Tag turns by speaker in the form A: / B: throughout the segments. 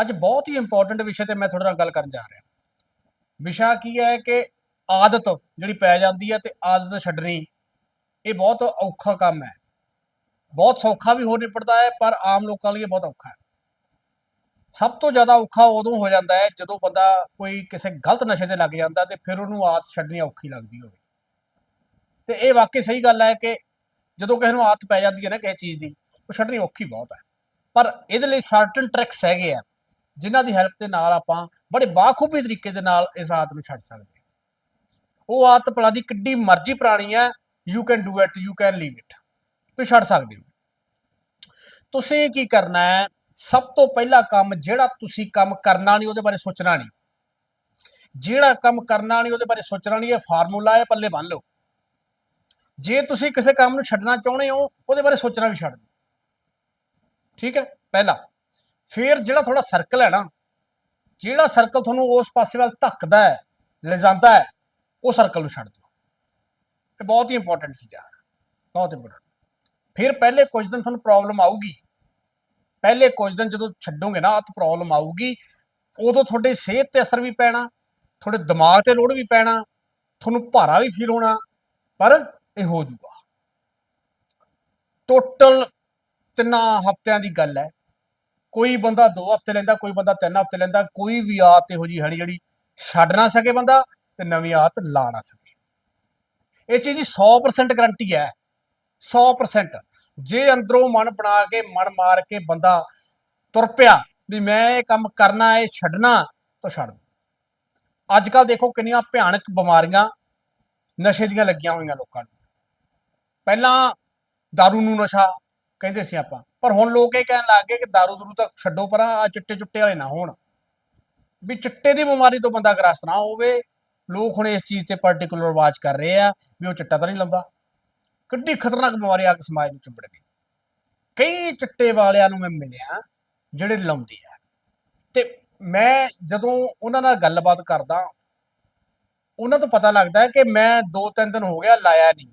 A: ਅੱਜ ਬਹੁਤ ਹੀ ਇੰਪੋਰਟੈਂਟ ਵਿਸ਼ੇ ਤੇ ਮੈਂ ਤੁਹਾਡੇ ਨਾਲ ਗੱਲ ਕਰਨ ਜਾ ਰਿਹਾ। ਵਿਸ਼ਾ ਕੀ ਹੈ ਕਿ ਆਦਤ ਜਿਹੜੀ ਪੈ ਜਾਂਦੀ ਹੈ ਤੇ ਆਦਤ ਛੱਡਣੀ, ਇਹ ਬਹੁਤ ਔਖਾ ਕੰਮ ਹੈ। ਬਹੁਤ ਸੌਖਾ ਵੀ ਹੋ ਨਿਪਟਦਾ ਹੈ, ਪਰ ਆਮ ਲੋਕਾਂ ਲਈ ਬਹੁਤ ਔਖਾ ਹੈ। ਸਭ ਤੋਂ ਜ਼ਿਆਦਾ ਔਖਾ ਉਦੋਂ ਹੋ ਜਾਂਦਾ ਹੈ ਜਦੋਂ ਬੰਦਾ ਕੋਈ ਕਿਸੇ ਗਲਤ ਨਸ਼ੇ ਤੇ ਲੱਗ ਜਾਂਦਾ ਤੇ ਫਿਰ ਉਹਨੂੰ ਆਦਤ ਛੱਡਣੀ ਔਖੀ ਲੱਗਦੀ ਹੋਵੇ। ਤੇ ਇਹ ਵਾਕਈ ਸਹੀ ਗੱਲ ਹੈ ਕਿ ਜਦੋਂ ਕਿਸੇ ਨੂੰ ਆਦਤ ਪੈ ਜਾਂਦੀ ਹੈ ਨਾ ਕਿਸੇ ਚੀਜ਼ ਦੀ, ਉਹ ਛੱਡਣੀ ਔਖੀ ਬਹੁਤ ਹੈ। ਪਰ ਇਹਦੇ ਲਈ ਸਰਟਨ ਟ੍ਰਿਕਸ ਹੈਗੇ ਆ। ਜਿਨ੍ਹਾਂ ਦੀ ਹੈਲਪ ਦੇ ਨਾਲ ਆਪਾਂ ਬੜੇ ਬਾਖੂਬੀ ਤਰੀਕੇ ਦੇ ਨਾਲ ਇਸ ਆਦਤ ਨੂੰ ਛੱਡ ਸਕਦੇ ਉਹ ਆਦਤ ਭਲਾ ਦੀ ਕਿੱਡੀ ਮਰਜ਼ੀ ਪੁਰਾਣੀ ਹੈ you can do it you can leave it ਤੁਸੀਂ ਛੱਡ ਸਕਦੇ ਹੋ। ਤੁਸੀਂ ਕੀ ਕਰਨਾ ਹੈ, ਸਭ ਤੋਂ ਪਹਿਲਾ ਕੰਮ ਜਿਹੜਾ ਤੁਸੀਂ ਕੰਮ ਕਰਨਾ ਨਹੀਂ, ਉਹਦੇ ਬਾਰੇ ਸੋਚਣਾ ਨਹੀਂ। ਜਿਹੜਾ ਕੰਮ ਕਰਨਾ ਨਹੀਂ, ਉਹਦੇ ਬਾਰੇ ਸੋਚਣਾ ਨਹੀਂ, ਇਹ ਫਾਰਮੂਲਾ ਹੈ, ਪੱਲੇ ਬੰਨ ਲਓ। ਜੇ ਤੁਸੀਂ ਕਿਸੇ ਕੰਮ ਨੂੰ ਛੱਡਣਾ ਚਾਹੁੰਦੇ ਹੋ, ਉਹਦੇ ਬਾਰੇ ਸੋਚਣਾ ਵੀ ਛੱਡ ਦਿਓ। ਠੀਕ ਹੈ, ਪਹਿਲਾ। ਫਿਰ ਜਿਹੜਾ ਤੁਹਾਡਾ ਸਰਕਲ ਹੈ ਨਾ, ਜਿਹੜਾ ਸਰਕਲ ਤੁਹਾਨੂੰ ਉਸ ਪਾਸੇ ਵੱਲ ਧੱਕਦਾ ਹੈ, ਲਿਜਾਂਦਾ ਹੈ, ਉਹ ਸਰਕਲ ਨੂੰ ਛੱਡ ਦਿਓ। ਇਹ ਬਹੁਤ ਹੀ ਇੰਪੋਰਟੈਂਟ ਚੀਜ਼ ਹੈ ਬਹੁਤ ਇੰਪੋਰਟੈਂਟ ਫਿਰ ਪਹਿਲੇ ਕੁਝ ਦਿਨ ਤੁਹਾਨੂੰ ਪ੍ਰੋਬਲਮ ਆਊਗੀ। ਪਹਿਲੇ ਕੁਝ ਦਿਨ ਜਦੋਂ ਛੱਡੋਗੇ ਨਾ, ਤਾਂ ਪ੍ਰੋਬਲਮ ਆਊਗੀ। ਉਦੋਂ ਤੁਹਾਡੇ ਸਿਹਤ ਤੇ ਅਸਰ ਵੀ ਪੈਣਾ, ਤੁਹਾਡੇ ਦਿਮਾਗ ਤੇ ਲੋਡ ਵੀ ਪੈਣਾ, ਤੁਹਾਨੂੰ ਭਾਰਾ ਵੀ ਫੀਲ ਹੋਣਾ, ਪਰ ਇਹ ਹੋ ਜੂਗਾ। ਟੋਟਲ ਤਿੰਨਾਂ ਹਫ਼ਤਿਆਂ ਦੀ ਗੱਲ ਹੈ। ਕੋਈ ਬੰਦਾ 2 ਹਫ਼ਤੇ ਲੈਂਦਾ, ਕੋਈ ਬੰਦਾ 3 ਹਫ਼ਤੇ ਲੈਂਦਾ, ਕੋਈ ਵੀ ਆਦਤ ਇਹੋ ਜੀ ਹੜੀ ਜਿਹੜੀ ਛੱਡ ਨਾ ਸਕੇ ਬੰਦਾ ਤੇ ਨਵੀਂ ਆਦਤ ਲਾ ਨਾ ਸਕੇ। ਇਹ ਚੀਜ਼ ਦੀ 100% ਗਾਰੰਟੀ ਹੈ। 100% ਜੇ ਅੰਦਰੋਂ ਮਨ ਬਣਾ ਕੇ, ਮਨ ਮਾਰ ਕੇ ਬੰਦਾ ਤੁਰ ਪਿਆ ਵੀ ਮੈਂ ਇਹ ਕੰਮ ਕਰਨਾ ਹੈ ਛੱਡਣਾ, ਤਾਂ ਛੱਡ ਦੋ। ਅੱਜ ਕੱਲ ਦੇਖੋ ਕਿੰਨੀਆਂ ਭਿਆਨਕ ਬਿਮਾਰੀਆਂ ਨਸ਼ੇ ਦੀਆਂ ਲੱਗੀਆਂ ਹੋਈਆਂ ਲੋਕਾਂ ਨੂੰ। ਪਹਿਲਾਂ दारू ਨੂੰ ਨਸ਼ਾ ਕਹਿੰਦੇ ਸੀ ਆਪਾਂ। ਪਰ ਹੁਣ ਲੋਕ ਇਹ ਕਹਿਣ ਲੱਗ ਗਏ ਕਿ दारू ਦਰੂ ਤਾਂ ਛੱਡੋ ਪਰਾਂ ਆ ਚਿੱਟੇ ਚੁੱਟੇ ਵਾਲੇ ਨਾ ਹੋਣ। ਵੀ ਚਿੱਟੇ ਦੀ ਬਿਮਾਰੀ ਤੋਂ ਬੰਦਾ ਗ੍ਰਸਤ ਨਾ ਹੋਵੇ। ਲੋਕ ਹੁਣ ਇਸ ਚੀਜ਼ ਤੇ ਪਾਰਟਿਕੂਲਰ ਵਾਚ ਕਰ ਰਹੇ ਆ ਵੀ ਉਹ ਚਿੱਟਾ ਤਾਂ ਨਹੀਂ ਲੰਬਾ। ਕਿੱਡੀ ਖਤਰਨਾਕ ਬਿਮਾਰੀ ਆ ਕੇ ਸਮਾਜ ਨੂੰ ਚੁੰਬੜ ਗਈ। ਕਈ ਚਿੱਟੇ ਵਾਲਿਆਂ ਨੂੰ ਮੈਂ ਮਿਲਿਆ ਜਿਹੜੇ ਲਾਉਂਦੇ ਆ। ਤੇ ਮੈਂ ਜਦੋਂ ਉਹਨਾਂ ਨਾਲ ਗੱਲਬਾਤ ਕਰਦਾ, ਉਹਨਾਂ ਤੋਂ ਪਤਾ ਲੱਗਦਾ ਕਿ ਮੈਂ 2-3 ਦਿਨ ਹੋ ਗਿਆ ਲਾਇਆ ਨਹੀਂ।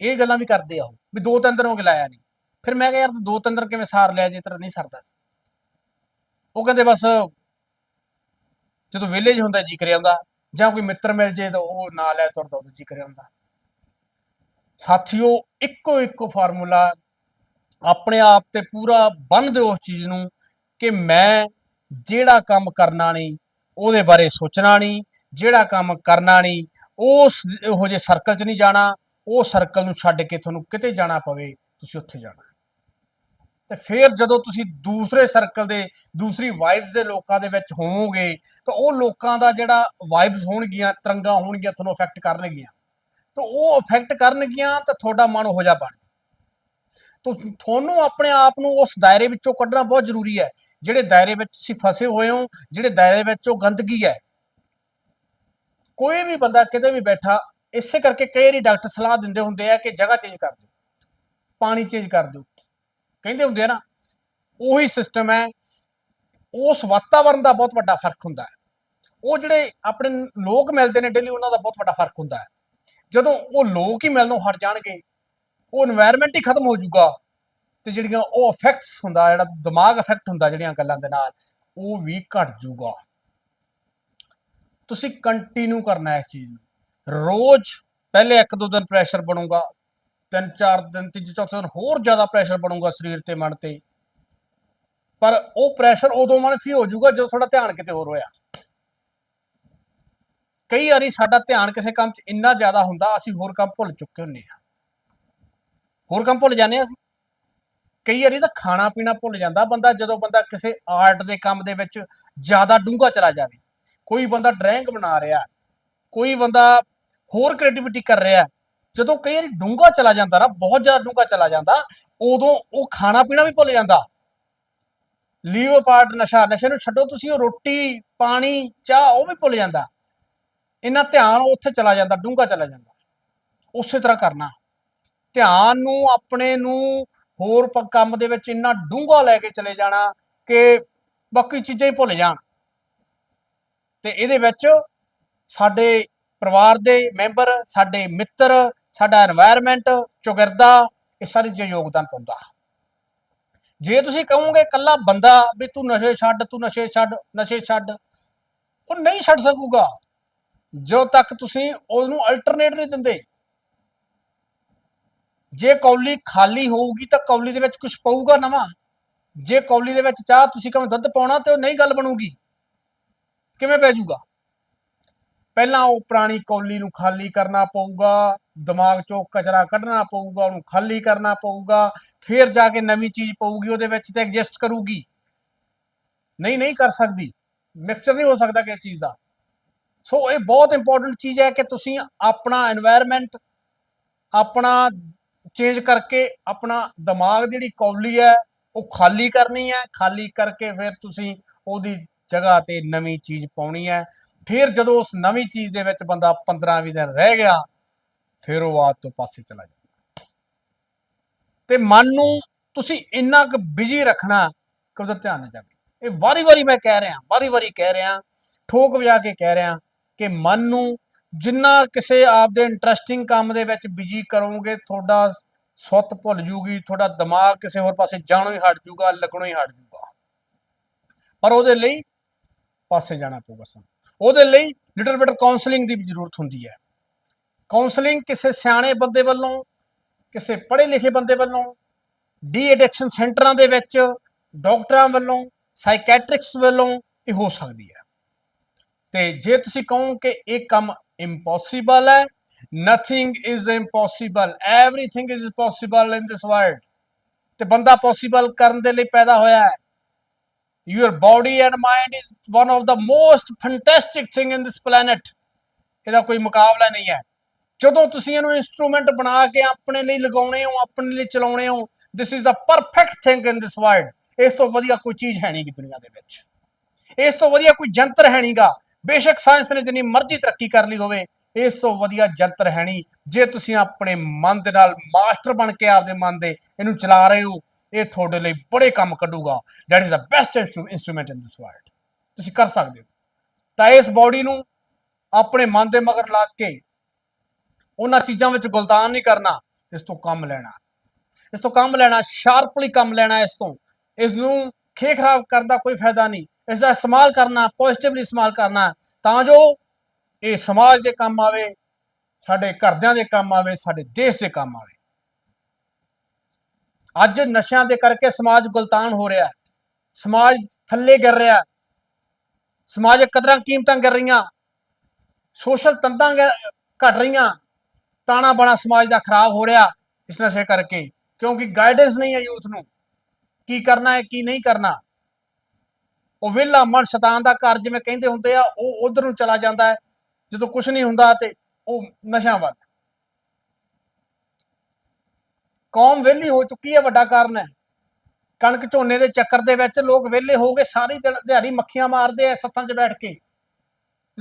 A: ਇਹ ਗੱਲਾਂ ਵੀ ਕਰਦੇ ਆ ਉਹ, ਵੀ 2-3 ਦਿਨ ਹੋ ਗਏ ਲਾਇਆ ਨਹੀਂ। ਫਿਰ ਮੈਂ ਕਿਹਾ ਯਾਰ ਤੂੰ 2-3 ਦਿਨ ਕਿਵੇਂ ਸਾਰ ਲਿਆ ਜੇ, ਤੇਰਾ ਨਹੀਂ ਸਰਦਾ। ਉਹ ਕਹਿੰਦੇ ਬਸ ਜਦੋਂ ਵਿਹਲੇ ਵਿਲੇਜ ਹੁੰਦਾ ਜੀ ਕਰਿਆ ਹੁੰਦਾ, ਜਾਂ ਕੋਈ ਮਿੱਤਰ ਮਿਲ ਜੇ ਤਾਂ ਉਹ ਨਾਲ ਲੈ ਤੁਰਦਾ ਉਹ ਜੀ ਕਰਿਆ ਹੁੰਦਾ। ਸਾਥੀਓ, ਇੱਕੋ ਇੱਕੋ ਫਾਰਮੂਲਾ ਆਪਣੇ ਆਪ ਤੇ ਪੂਰਾ ਬੰਨ ਦਿਓ ਉਸ ਚੀਜ਼ ਨੂੰ ਕਿ ਮੈਂ ਜਿਹੜਾ ਕੰਮ ਕਰਨਾ ਨਹੀਂ, ਉਹਦੇ ਬਾਰੇ ਸੋਚਣਾ ਨਹੀਂ, ਜਿਹੜਾ ਕੰਮ ਕਰਨਾ ਨਹੀਂ, ਉਸ ਇਹੋ ਜਿਹੇ ਸਰਕਲ 'ਚ ਨਹੀਂ ਜਾਣਾ ਉਹ ਸਰਕਲ ਨੂੰ ਛੱਡ ਕੇ ਤੁਹਾਨੂੰ ਕਿਤੇ ਜਾਣਾ ਪਵੇ, ਤੁਸੀਂ ਉੱਥੇ ਜਾਣਾ ਤੇ ਫਿਰ ਜਦੋਂ ਤੁਸੀਂ ਦੂਸਰੇ ਸਰਕਲ ਦੇ, ਦੂਸਰੀ ਵਾਈਬਸ ਦੇ ਲੋਕਾਂ ਦੇ ਵਿੱਚ ਹੋਵੋਗੇ, ਤਾਂ ਉਹ ਲੋਕਾਂ ਦਾ ਜਿਹੜਾ ਵਾਈਬਸ ਹੋਣਗੀਆਂ, ਤਰੰਗਾਂ ਹੋਣਗੀਆਂ, ਤੁਹਾਨੂੰ ਅਫੈਕਟ ਕਰਨਗੀਆਂ। ਤਾਂ ਉਹ ਅਫੈਕਟ ਕਰਨਗੀਆਂ, ਤਾਂ ਤੁਹਾਡਾ ਮਨ ਹੋ ਜਾ ਬਣ ਤੋ ਤੁਹਾਨੂੰ ਆਪਣੇ ਆਪ ਨੂੰ ਉਸ ਦਾਇਰੇ ਵਿੱਚੋਂ ਕੱਢਣਾ ਬਹੁਤ ਜ਼ਰੂਰੀ ਹੈ। ਜਿਹੜੇ ਦਾਇਰੇ ਵਿੱਚ ਤੁਸੀਂ ਫਸੇ ਹੋਏ ਹੋ, ਜਿਹੜੇ ਦਾਇਰੇ ਵਿੱਚ ਉਹ ਗੰਦਗੀ ਹੈ। ਕੋਈ ਵੀ ਬੰਦਾ ਕਿਤੇ ਵੀ ਬੈਠਾ ਇਸੇ ਕਰਕੇ ਕਈ ਵਾਰੀ ਡਾਕਟਰ ਸਲਾਹ ਦਿੰਦੇ ਹੁੰਦੇ ਆ ਕਿ ਜਗ੍ਹਾ ਚੇਂਜ ਕਰ ਦਿਓ, ਪਾਣੀ ਚੇਂਜ ਕਰ ਦਿਓ। ਕਹਿੰਦੇ ਹੁੰਦੇ ਆ ਨਾ, ਉਹੀ ਸਿਸਟਮ ਹੈ, ਉਸ ਵਾਤਾਵਰਣ ਦਾ ਬਹੁਤ ਵੱਡਾ ਫ਼ਰਕ ਹੁੰਦਾ ਹੈ। ਉਹ ਜਿਹੜੇ ਆਪਣੇ ਲੋਕ ਮਿਲਦੇ ਨੇ ਡੇਲੀ ਉਹਨਾਂ ਦਾ ਬਹੁਤ ਵੱਡਾ ਫ਼ਰਕ ਹੁੰਦਾ ਹੈ। ਜਦੋਂ ਉਹ ਲੋਕ ਹੀ ਮਿਲਣੋਂ ਹਟ ਜਾਣਗੇ, ਉਹ এনवायरमेंट ਹੀ ਖਤਮ ਹੋ ਜਾਊਗਾ ਤੇ ਜਿਹੜੀਆਂ ਉਹ ਇਫੈਕਟਸ ਹੁੰਦਾ, ਜਿਹੜਾ ਦਿਮਾਗ ਇਫੈਕਟ ਹੁੰਦਾ ਜਿਹੜੀਆਂ ਗੱਲਾਂ ਦੇ ਨਾਲ, ਉਹ ਵੀ ਘਟ ਜਾਊਗਾ। ਤੁਸੀਂ ਕੰਟੀਨਿਊ ਕਰਨਾ ਹੈ ਇਸ ਚੀਜ਼ ਨੂੰ। ਰੋਜ਼ ਪਹਿਲੇ ਇੱਕ ਦੋ ਦਿਨ ਪ੍ਰੈਸ਼ਰ ਬਣੂਗਾ, ਤਿੰਨ ਚਾਰ ਦਿਨ, ਤੀਜੇ ਚੌਥੇ ਦਿਨ ਹੋਰ ਜ਼ਿਆਦਾ ਪ੍ਰੈਸ਼ਰ ਬਣੂਗਾ ਸਰੀਰ ਤੇ, ਮਨ ਤੇ। ਪਰ ਉਹ ਪ੍ਰੈਸ਼ਰ ਉਦੋਂ ਮਨਫੀ ਹੋ ਜਾਊਗਾ ਜਦੋਂ ਤੁਹਾਡਾ ਧਿਆਨ ਕਿਤੇ ਹੋਰ ਹੋਇਆ। ਕਈ ਵਾਰੀ ਸਾਡਾ ਧਿਆਨ ਕਿਸੇ ਕੰਮ 'ਚ ਇੰਨਾ ਜ਼ਿਆਦਾ ਹੁੰਦਾ, ਅਸੀਂ ਹੋਰ ਕੰਮ ਭੁੱਲ ਚੁੱਕੇ ਹੁੰਨੇ ਆ ਹੋਰ ਕੰਮ ਭੁੱਲ ਜਾਂਦੇ ਆ ਅਸੀਂ। ਕਈ ਵਾਰੀ ਤਾਂ ਖਾਣਾ ਪੀਣਾ ਭੁੱਲ ਜਾਂਦਾ, ਬੰਦਾ ਜਦੋਂ ਬੰਦਾ ਕਿਸੇ ਆਰਟ ਦੇ ਕੰਮ ਦੇ ਵਿੱਚ ਜ਼ਿਆਦਾ ਡੂੰਘਾ ਚਲਾ ਜਾਵੇ। ਕੋਈ ਬੰਦਾ ਡਰਾਇੰਗ ਬਣਾ ਰਿਹਾ, ਕੋਈ ਬੰਦਾ ਹੋਰ ਕ੍ਰੀਏਟੀਵਿਟੀ ਕਰ ਰਿਹਾ ਜਦੋਂ ਕਈ ਵਾਰੀ ਡੂੰਘਾ ਚਲਾ ਜਾਂਦਾ ਨਾ, ਬਹੁਤ ਜ਼ਿਆਦਾ ਡੂੰਘਾ ਚਲਾ ਜਾਂਦਾ, ਉਦੋਂ ਉਹ ਖਾਣਾ ਪੀਣਾ ਵੀ ਭੁੱਲ ਜਾਂਦਾ। ਲੀਵ ਅਪਾਰਟ ਨਸ਼ਾ, ਨਸ਼ੇ ਨੂੰ ਛੱਡੋ, ਤੁਸੀਂ ਉਹ ਰੋਟੀ, ਪਾਣੀ, ਚਾਹ, ਉਹ ਵੀ ਭੁੱਲ ਜਾਂਦਾ। ਇੰਨਾ ਧਿਆਨ ਉੱਥੇ ਚਲਾ ਜਾਂਦਾ, ਡੂੰਘਾ ਚਲਾ ਜਾਂਦਾ। ਉਸੇ ਤਰ੍ਹਾਂ ਕਰਨਾ। ਧਿਆਨ ਨੂੰ, ਆਪਣੇ ਨੂੰ, ਹੋਰ ਕੰਮ ਦੇ ਵਿੱਚ ਇੰਨਾ ਡੂੰਘਾ ਲੈ ਕੇ ਚਲੇ ਜਾਣਾ ਕਿ ਬਾਕੀ ਚੀਜ਼ਾਂ ਹੀ ਭੁੱਲ ਜਾਣ। ਤੇ ਇਹਦੇ ਵਿੱਚ ਸਾਡੇ ਪਰਿਵਾਰ ਦੇ ਮੈਂਬਰ, ਸਾਡੇ ਮਿੱਤਰ, ਸਾਡਾ এনवायरमेंट ਚੁਗਿਰਦਾ, ਇਹ ਸਾਰੇ ਜੋ ਯੋਗਦਾਨ ਪਾਉਂਦਾ। ਜੇ ਤੁਸੀਂ ਕਹੋਗੇ ਕੱਲਾ ਬੰਦਾ ਵੀ ਤੂੰ ਨਸ਼ੇ ਛੱਡ, ਤੂੰ ਨਸ਼ੇ ਛੱਡ ਨਸ਼ੇ ਛੱਡ, ਉਹ ਨਹੀਂ ਛੱਡ ਸਕੂਗਾ। ਜੋ ਤੱਕ ਤੁਸੀਂ ਉਹਨੂੰ ਅਲਟਰਨੇਟ ਨਹੀਂ ਦਿੰਦੇ। ਜੇ ਕੌਲੀ ਖਾਲੀ ਹੋਊਗੀ ਤਾਂ ਕੌਲੀ ਦੇ ਵਿੱਚ ਕੁਝ ਪਊਗਾ ਨਵਾਂ। ਜੇ ਕੌਲੀ ਦੇ ਵਿੱਚ ਚਾਹ ਤੁਸੀਂ ਕਹਿੰਦੇ ਦੁੱਧ ਪਾਉਣਾ ਤੇ ਉਹ ਨਹੀਂ ਗੱਲ ਬਣੂਗੀ। ਕਿਵੇਂ ਪੈ ਜਾਊਗਾ? ਪਹਿਲਾਂ ਉਹ ਪੁਰਾਣੀ ਕੌਲੀ ਨੂੰ ਖਾਲੀ ਕਰਨਾ ਪਊਗਾ, ਦਿਮਾਗ ਚੋਂ ਕਚਰਾ ਕੱਢਣਾ ਪਊਗਾ, ਉਹਨੂੰ ਖਾਲੀ ਕਰਨਾ ਪਊਗਾ, ਫਿਰ ਜਾ ਕੇ ਨਵੀਂ ਚੀਜ਼ ਪਊਗੀ, ਉਹਦੇ ਵਿੱਚ ਤੇ ਐਗਜ਼ਿਸਟ ਕਰੂਗੀ। ਨਹੀਂ ਨਹੀਂ ਕਰ ਸਕਦੀ। ਮਿਕਸਚਰ ਨਹੀਂ ਹੋ ਸਕਦਾ ਕਿਸੇ ਚੀਜ਼ ਦਾ। ਸੋ ਇਹ ਬਹੁਤ ਇੰਪੋਰਟੈਂਟ ਚੀਜ਼ ਹੈ ਕਿ ਤੁਸੀਂ ਆਪਣਾ এনवायरमेंट ਆਪਣਾ ਚੇਂਜ ਕਰਕੇ ਆਪਣਾ ਦਿਮਾਗ ਜਿਹੜੀ ਕੌਲੀ ਹੈ, ਉਹ ਖਾਲੀ ਕਰਨੀ ਹੈ। ਖਾਲੀ ਕਰਕੇ ਫਿਰ ਤੁਸੀਂ ਉਹਦੀ ਜਗ੍ਹਾ ਤੇ ਨਵੀਂ ਚੀਜ਼ ਪਾਉਣੀ ਹੈ। ਫਿਰ ਜਦੋਂ ਉਸ ਨਵੀਂ ਚੀਜ਼ ਦੇ ਵਿੱਚ ਬੰਦਾ 15-20 ਦਿਨ ਰਹਿ ਗਿਆ, ਫਿਰ ਉਹ ਆਦਤ ਤੋਂ ਪਾਸੇ ਚਲਾ ਜਾਂਦਾ। ਤੇ ਮਨ ਨੂੰ ਤੁਸੀਂ ਇੰਨਾ ਕੁ ਬਿਜ਼ੀ ਰੱਖਣਾ ਕਿ ਉਹਦਾ ਧਿਆਨ ਨਾ ਜਾਵੇ। ਇਹ ਵਾਰੀ-ਵਾਰੀ ਮੈਂ ਕਹਿ ਰਿਹਾ, ਵਾਰੀ-ਵਾਰੀ ਕਹਿ ਰਿਹਾ, ਠੋਕ ਵਜਾ ਕੇ ਕਹਿ ਰਿਹਾ ਕਿ ਮਨ ਨੂੰ ਜਿੰਨਾ ਕਿਸੇ ਆਪਦੇ ਇੰਟਰਸਟਿੰਗ ਕੰਮ ਦੇ ਵਿੱਚ ਬਿਜ਼ੀ ਕਰੋਗੇ, ਤੁਹਾਡਾ ਸੁੱਤ ਭੁੱਲ ਜੂਗੀ, ਤੁਹਾਡਾ ਦਿਮਾਗ ਕਿਸੇ ਹੋਰ ਪਾਸੇ ਜਾਣੋਂ ਹੀ ਹਟ ਜੂਗਾ ਲੱਗਣੋਂ ਹੀ ਹਟ ਜੂਗਾ। ਪਰ ਉਹਦੇ ਲਈ ਪਾਸੇ ਜਾਣਾ ਪਊਗਾ ਸਾਨੂੰ। ਉਹਦੇ ਲਈ ਲਿਟਲ ਬਿਟ ਕਾਉਂਸਲਿੰਗ ਦੀ ਵੀ ਜ਼ਰੂਰਤ ਹੁੰਦੀ ਹੈ। ਕਾਉਂਸਲਿੰਗ ਕਿਸੇ ਸਿਆਣੇ ਬੰਦੇ ਵੱਲੋਂ, ਕਿਸੇ ਪੜ੍ਹੇ ਲਿਖੇ ਬੰਦੇ ਵੱਲੋਂ ਡੀ ਐਡਿਕਸ਼ਨ ਸੈਂਟਰਾਂ ਦੇ ਵਿੱਚ, ਡਾਕਟਰਾਂ ਵੱਲੋਂ ਸਾਈਕੈਟ੍ਰਿਕਸ ਵੱਲੋਂ ਇਹ ਹੋ ਸਕਦੀ ਹੈ। ਤੇ ਜੇ ਤੁਸੀਂ ਕਹੋ ਕਿ ਇਹ ਕੰਮ ਇੰਪੋਸੀਬਲ ਹੈ nothing is impossible everything is possible in this world ਤੇ ਬੰਦਾ ਪੋਸੀਬਲ ਕਰਨ ਦੇ ਲਈ ਪੈਦਾ ਹੋਇਆ ਹੈ। Your body and mind is one of the most fantastic thing in this planet. ਇਹਦਾ ਕੋਈ ਮੁਕਾਬਲਾ ਨਹੀਂ ਹੈ। ਜਦੋਂ ਤੁਸੀਂ ਇਹਨੂੰ ਇਨਸਟਰੂਮੈਂਟ ਬਣਾ ਕੇ ਆਪਣੇ ਲਈ ਲਗਾਉਣੇ ਹੋ, ਆਪਣੇ ਲਈ ਚਲਾਉਣੇ ਹੋ, this is the perfect thing in this world ਇਸ ਤੋਂ ਵਧੀਆ ਕੋਈ ਚੀਜ਼ ਹੈ ਨਹੀਂ ਗੀ ਦੁਨੀਆ ਦੇ ਵਿੱਚ। ਇਸ ਤੋਂ ਵਧੀਆ ਕੋਈ ਜੰਤਰ ਹੈ ਨਹੀਂਗਾ ਬੇਸ਼ੱਕ ਸਾਇੰਸ ਨੇ ਜਿੰਨੀ ਮਰਜ਼ੀ ਤਰੱਕੀ ਕਰ ਲਈ ਹੋਵੇ, ਇਸ ਤੋਂ ਵਧੀਆ ਜੰਤਰ ਹੈ ਨਹੀਂ। ਜੇ ਤੁਸੀਂ ਆਪਣੇ ਮਨ ਦੇ ਨਾਲ ਮਾਸਟਰ ਬਣ ਕੇ ਆਪਦੇ ਮਨ ਦੇ ਇਹਨੂੰ ਚਲਾ ਰਹੇ ਹੋ ਇਹ ਤੁਹਾਡੇ ਲਈ ਬੜੇ ਕੰਮ ਕੱਢੂਗਾ। That is the best instrument in this world ਤੁਸੀਂ ਕਰ ਸਕਦੇ ਹੋ। ਤਾਂ ਇਸ ਬਾਡੀ ਨੂੰ ਆਪਣੇ ਮਨ ਦੇ ਮਗਰ ਲਾ ਕੇ ਉਹਨਾਂ ਚੀਜ਼ਾਂ ਵਿੱਚ ਗੁਲਤਾਨ ਨਹੀਂ ਕਰਨਾ, ਇਸ ਤੋਂ ਕੰਮ ਲੈਣਾ। ਇਸ ਤੋਂ ਕੰਮ ਲੈਣਾ ਸ਼ਾਰਪਲੀ ਕੰਮ ਲੈਣਾ ਇਸ ਤੋਂ। ਇਸ ਨੂੰ ਖੇ ਖਰਾਬ ਕਰਨ ਦਾ ਕੋਈ ਫਾਇਦਾ ਨਹੀਂ। ਇਸ ਦਾ ਇਸਤੇਮਾਲ ਕਰਨਾ ਪੋਜ਼ਿਟਿਵਲੀ ਇਸਤੇਮਾਲ ਕਰਨਾ, ਤਾਂ ਜੋ ਇਹ ਸਮਾਜ ਦੇ ਕੰਮ ਆਵੇ, ਸਾਡੇ ਘਰਦਿਆਂ ਦੇ ਕੰਮ ਆਵੇ, ਸਾਡੇ ਦੇਸ਼ ਦੇ ਕੰਮ ਆਵੇ। ਅੱਜ ਨਸ਼ਿਆਂ ਦੇ ਕਰਕੇ ਸਮਾਜ ਗੁਲਤਾਨ ਹੋ ਰਿਹਾ ਸਮਾਜ ਥੱਲੇ ਗਿਰ ਰਿਹਾ ਹੈ। ਸਮਾਜਿਕ ਕਦਰਾਂ ਕੀਮਤਾਂ ਗਿਰ ਰਹੀਆਂ। ਸੋਸ਼ਲ ਤੰਦਾਂ ਗਿ- ਘਟ ਰਹੀਆਂ। ਤਾਣਾ ਬਾਣਾ ਸਮਾਜ ਦਾ ਖਰਾਬ ਹੋ ਰਿਹਾ ਇਸ ਨਸ਼ੇ ਕਰਕੇ। ਕਿਉਂਕਿ ਗਾਈਡੈਂਸ ਨਹੀਂ ਹੈ ਯੂਥ ਨੂੰ। ਕੀ ਕਰਨਾ ਹੈ, ਕੀ ਨਹੀਂ ਕਰਨਾ। ਉਹ ਵਿਹਲਾ ਮਨ ਸ਼ੈਤਾਨ ਦਾ ਘਰ ਜਿਵੇਂ ਕਹਿੰਦੇ ਹੁੰਦੇ ਆ, ਉਹ ਉਧਰ ਨੂੰ ਚਲਾ ਜਾਂਦਾ ਹੈ। ਜਦੋਂ ਕੁਝ ਨਹੀਂ ਹੁੰਦਾ ਤੇ ਉਹ ਨਸ਼ਿਆਂ ਵੱਲ। ਕੌਮ ਵਿਹਲੀ ਹੋ ਚੁੱਕੀ ਹੈ ਵੱਡਾ ਕਾਰਨ ਹੈ। ਕਣਕ ਝੋਨੇ ਦੇ ਚੱਕਰ ਦੇ ਵਿੱਚ ਲੋਕ ਵਿਹਲੇ ਹੋ ਗਏ ਸਾਰੀ ਦਿਨ- ਦਿਹਾੜੀ ਮੱਖੀਆਂ ਮਾਰਦੇ ਆ ਸੱਥਾਂ 'ਚ ਬੈਠ ਕੇ।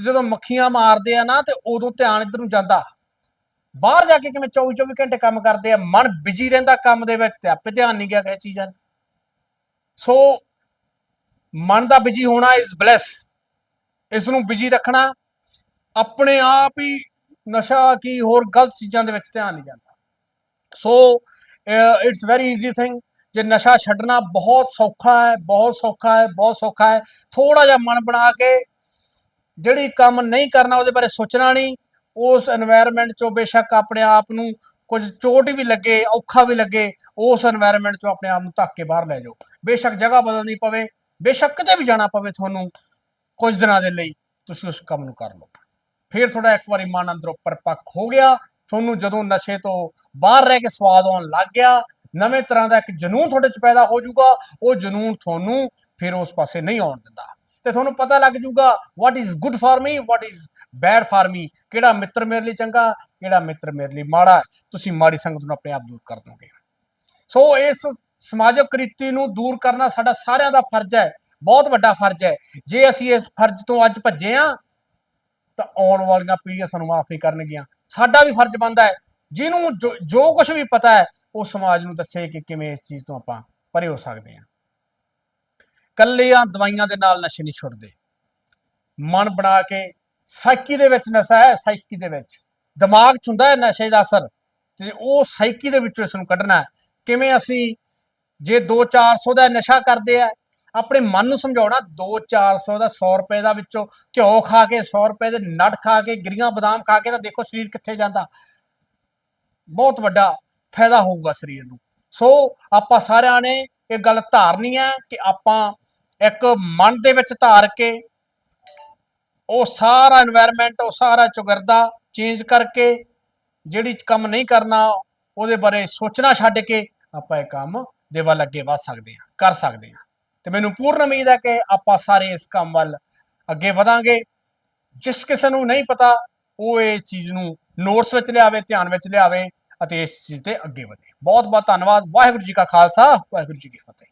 A: ਜਦੋਂ ਮੱਖੀਆਂ ਮਾਰਦੇ ਆ ਨਾ ਤੇ ਉਦੋਂ ਧਿਆਨ ਇੱਧਰ ਨੂੰ ਜਾਂਦਾ। ਬਾਹਰ ਜਾ ਕੇ ਕਿਵੇਂ 24 24 ਘੰਟੇ ਕੰਮ ਕਰਦੇ ਆ, ਮਨ ਬਿਜ਼ੀ ਰਹਿੰਦਾ ਕੰਮ ਦੇ ਵਿੱਚ ਤੇ ਆਪੇ ਧਿਆਨ ਨਹੀਂ ਗਿਆ ਕਿਸੇ ਚੀਜ਼ਾਂ 'ਚ ਸੋ ਮਨ ਦਾ ਬਿਜ਼ੀ ਹੋਣਾ ਇਜ਼ ਬਲੈਸ ਇਸ ਨੂੰ ਬਿਜ਼ੀ ਰੱਖਣਾ ਆਪਣੇ ਆਪ ਹੀ ਨਸ਼ਾ ਕੀ ਹੋਰ ਗਲਤ ਚੀਜ਼ਾਂ ਦੇ ਵਿੱਚ ਧਿਆਨ ਨਹੀਂ ਜਾਂਦਾ। So it's very easy thing ਜੇ ਨਸ਼ਾ ਛੱਡਣਾ ਬਹੁਤ ਸੌਖਾ ਹੈ, ਬਹੁਤ ਸੌਖਾ ਹੈ, ਬਹੁਤ ਸੌਖਾ ਹੈ ਥੋੜਾ ਜਿਹਾ ਮਨ ਬਣਾ ਕੇ ਜਿਹੜੀ ਕੰਮ ਨਹੀਂ ਕਰਨਾ ਉਹਦੇ ਬਾਰੇ ਸੋਚਣਾ ਨਹੀਂ, ਉਸ এনवायरमेंट ਚੋਂ ਬੇਸ਼ੱਕ ਆਪਣੇ ਆਪ ਨੂੰ ਕੁਝ ਚੋਟ ਵੀ ਲੱਗੇ, ਔਖਾ ਵੀ ਲੱਗੇ, ਉਸ এনवायरमेंट ਚੋਂ ਆਪਣੇ ਆਪ ਨੂੰ ਧੱਕ ਕੇ ਬਾਹਰ ਲੈ ਜਾਓ। ਬੇਸ਼ੱਕ ਜਗ੍ਹਾ ਬਦਲਣੀ ਪਵੇ, ਬੇਸ਼ੱਕ ਕਿਤੇ ਵੀ ਜਾਣਾ ਪਵੇ ਤੁਹਾਨੂੰ, ਕੁਝ ਦਿਨਾਂ ਦੇ ਲਈ ਤੁਸੀਂ ਉਸ ਕੰਮ ਨੂੰ ਕਰ ਲਓ। ਫਿਰ ਥੋੜਾ ਇੱਕ ਵਾਰੀ ਮਨ ਅੰਦਰੋਂ ਪਰਪੱਕ ਹੋ ਗਿਆ। ਤੁਹਾਨੂੰ ਜਦੋਂ ਨਸ਼ੇ ਤੋਂ ਬਾਹਰ ਰਹਿ ਕੇ ਸਵਾਦ ਆਉਣ ਲੱਗ ਗਿਆ, ਨਵੇਂ ਤਰ੍ਹਾਂ ਦਾ ਇੱਕ ਜਨੂਨ ਤੁਹਾਡੇ ਚ ਪੈਦਾ ਹੋ ਜਾਊਗਾ, ਉਹ ਜਨੂਨ ਤੁਹਾਨੂੰ ਫਿਰ ਉਸ ਪਾਸੇ ਨਹੀਂ ਆਉਣ ਦਿੰਦਾ। ਤੇ ਤੁਹਾਨੂੰ ਪਤਾ ਲੱਗ ਜਾਊਗਾ what is good for me what is bad for me ਕਿਹੜਾ ਮਿੱਤਰ ਮੇਰੇ ਲਈ ਚੰਗਾ, ਕਿਹੜਾ ਮਿੱਤਰ ਮੇਰੇ ਲਈ ਮਾੜਾ? ਤੁਸੀਂ ਮਾੜੀ ਸੰਗਤ ਨੂੰ ਆਪਣੇ ਆਪ ਦੂਰ ਕਰ ਦੋਗੇ। ਸੋ ਇਸ ਸਮਾਜਿਕ ਕ੍ਰਿਤੀ ਨੂੰ ਦੂਰ ਕਰਨਾ ਸਾਡਾ ਸਾਰਿਆਂ ਦਾ ਫਰਜ਼ ਹੈ, ਬਹੁਤ ਵੱਡਾ ਫਰਜ਼ ਹੈ। ਜੇ ਅਸੀਂ ਇਸ ਫਰਜ਼ ਤੋਂ ਅੱਜ ਭੱਜੇ ਆ, ਤਾਂ ਆਉਣ ਵਾਲੀਆਂ ਪੀੜ੍ਹੀਆਂ ਸਾਨੂੰ ਮਾਫ ਨਹੀਂ ਕਰਨਗੀਆਂ। ਸਾਡਾ ਵੀ ਫਰਜ਼ ਬਣਦਾ ਹੈ। ਜਿਹਨੂੰ ਜੋ- ਜੋ ਕੁਝ ਵੀ ਪਤਾ ਹੈ, ਉਹ ਸਮਾਜ ਨੂੰ ਦੱਸੇ ਕਿ ਕਿਵੇਂ ਇਸ ਚੀਜ਼ ਤੋਂ ਆਪਾਂ ਪਰੇ ਹੋ ਸਕਦੇ ਹਾਂ। ਕੱਲੀਆਂ ਦਵਾਈਆਂ ਦੇ ਨਾਲ ਨਸ਼ੇ ਨਹੀਂ ਛੁੱਟਦੇ। ਮਨ ਬਣਾ ਕੇ ਸਾਈਕੀ ਦੇ ਵਿੱਚ ਨਸ਼ਾ ਹੈ ਸਾਈਕੀ ਦੇ ਵਿੱਚ। ਦਿਮਾਗ 'ਚ ਹੁੰਦਾ ਹੈ ਨਸ਼ੇ ਦਾ ਅਸਰ ਤੇ ਉਹ ਸਾਈਕੀ ਦੇ ਵਿੱਚੋਂ ਇਸ ਨੂੰ ਕੱਢਣਾ ਕਿਵੇਂ ਅਸੀਂ ਜੇ 2-400 ਦਾ ਨਸ਼ਾ ਕਰਦੇ ਆ ਆਪਣੇ ਮਨ ਨੂੰ ਸਮਝਾਉਣਾ 2-400 ਦਾ 100 ਰੁਪਏ ਦਾ ਵਿੱਚੋਂ ਘਿਓ ਖਾ ਕੇ 100 ਰੁਪਏ ਦੇ ਨਟ ਖਾ ਕੇ, ਗਿਰੀਆਂ ਬਦਾਮ ਖਾ ਕੇ ਤਾਂ ਦੇਖੋ ਸਰੀਰ ਕਿੱਥੇ ਜਾਂਦਾ। ਬਹੁਤ ਵੱਡਾ ਫਾਇਦਾ ਹੋਊਗਾ ਸਰੀਰ ਨੂੰ। ਸੋ ਆਪਾਂ ਸਾਰਿਆਂ ਨੇ ਇਹ ਗੱਲ ਧਾਰਨੀ ਹੈ ਕਿ ਆਪਾਂ ਇੱਕ ਮਨ ਦੇ ਵਿੱਚ ਧਾਰ ਕੇ ਉਹ ਸਾਰਾ এনवायरमेंट ਉਹ ਸਾਰਾ ਚੁਗਰਦਾ ਚੇਂਜ ਕਰਕੇ ਜਿਹੜੀ ਕੰਮ ਨਹੀਂ ਕਰਨਾ, ਉਹਦੇ ਬਾਰੇ ਸੋਚਣਾ ਛੱਡ ਕੇ ਆਪਾਂ ਇਹ ਕੰਮ ਦੇ ਵੱਲ ਅੱਗੇ ਵਧ ਸਕਦੇ ਹਾਂ, ਕਰ ਸਕਦੇ ਹਾਂ। ਤੇ ਮੈਨੂੰ ਪੂਰਨ ਉਮੀਦ ਹੈ ਕਿ ਆਪਾਂ ਸਾਰੇ ਇਸ ਕੰਮ ਵੱਲ ਅੱਗੇ ਵਧਾਂਗੇ। ਜਿਸ ਕਿਸੇ ਨੂੰ ਨਹੀਂ ਪਤਾ, ਉਹ ਇਹ ਚੀਜ਼ ਨੂੰ ਨੋਟਸ ਵਿੱਚ ਲਿਆਵੇ, ਧਿਆਨ ਵਿੱਚ ਲਿਆਵੇ ਅਤੇ ਇਸ ਚੀਜ਼ ਤੇ ਅੱਗੇ ਵਧੇ। ਬਹੁਤ ਬਹੁਤ ਧੰਨਵਾਦ। ਵਾਹਿਗੁਰੂ ਜੀ ਕਾ ਖਾਲਸਾ, ਵਾਹਿਗੁਰੂ ਜੀ ਕੀ ਫਤਿਹ।